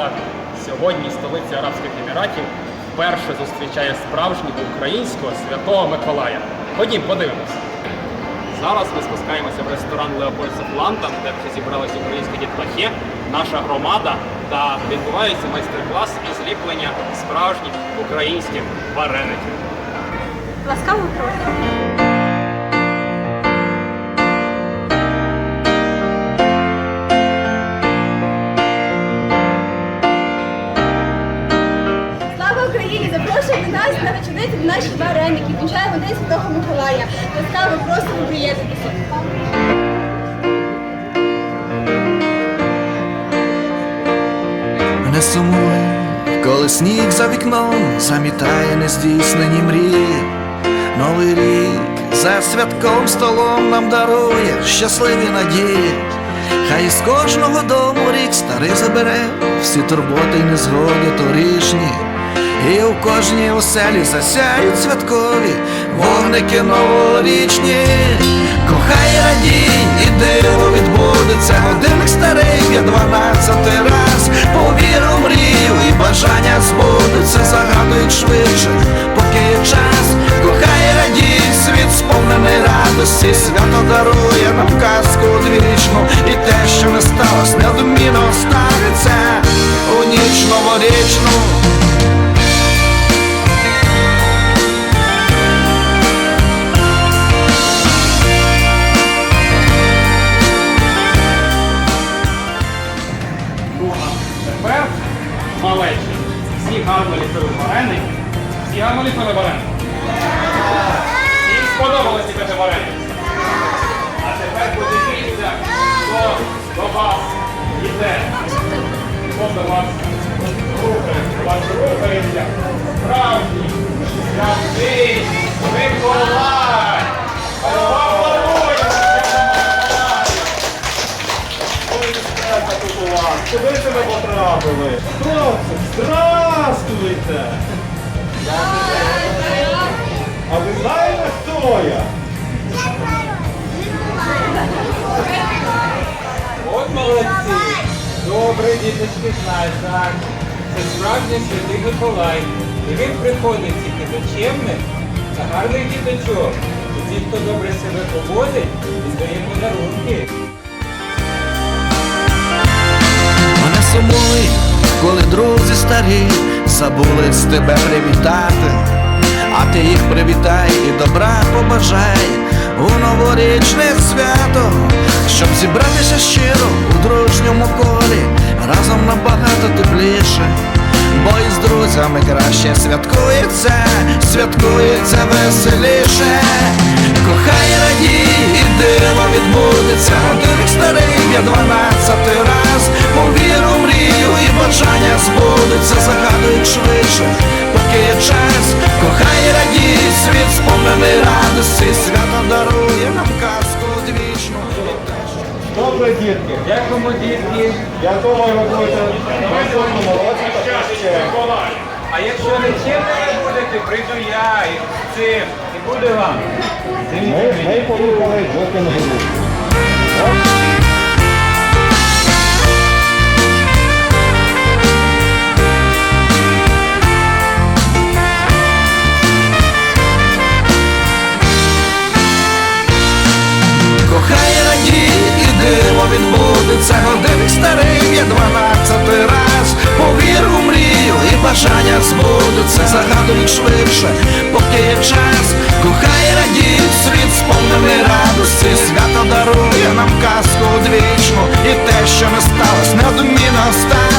Абу-Дабі. Сьогодні столиця Арабських Еміратів вперше зустрічає справжнього українського святого Миколая. Ходім, подивимось. Зараз ми спускаємося в ресторан Леопольд Лантон, де вже зібралися українські дітлахи, наша громада та відбувається майстер-клас із ліплення справжніх українських вареників. Миколая. Ласкаво просимо приєднатися. Не сумуй, коли сніг за вікном замітає нездійснені мрії. Новий рік за святком столом нам дарує щасливі надії. Хай із кожного дому рік старий забере всі турботи й незгоди торішні. І у кожній оселі засяють святкові вогники новорічні. Кохай радій, і Ну, тепер малечі. Всі гарно ліпили вареники. Всі гарно ліпили вареники. Всім сподобалось ліпити вареники. А тепер подивіться, хто до вас йде. Хто до вас потрапили? Хто це? Здравствуйте! А ви знаєте, хто я? От молодці! Добре, діточки, знають, так. Це справжній святий Миколай. І він приходить тільки до чемних та гарних діточок. Ті, хто добре себе поводить, віддає подарунки. Сумуй, коли друзі старі забули з тебе привітати, а ти їх привітай і добра побажай у новорічне свято, щоб зібратися щиро у дружньому колі, разом набагато тепліше, бо із друзями краще святкується, святкується веселіше. Кохай радій, і диво відбудеться, старий є дванадцятий Добре, дітки. Дякуємо, дітки. Я думаю, ви будете наступному молодці. А якщо не чемними будете, прийду я і з цим. І буде вам. Ми, ми поїхали до кенгуру. Відбудеться, годинник старий є дванадцятий раз. Повір у мрію і бажання збудуться, загадують швидше, поки є час. Кохай радій, світ сповнений радості, свято дарує нам казку одвічну, і те, що не сталося, неодмінно стане.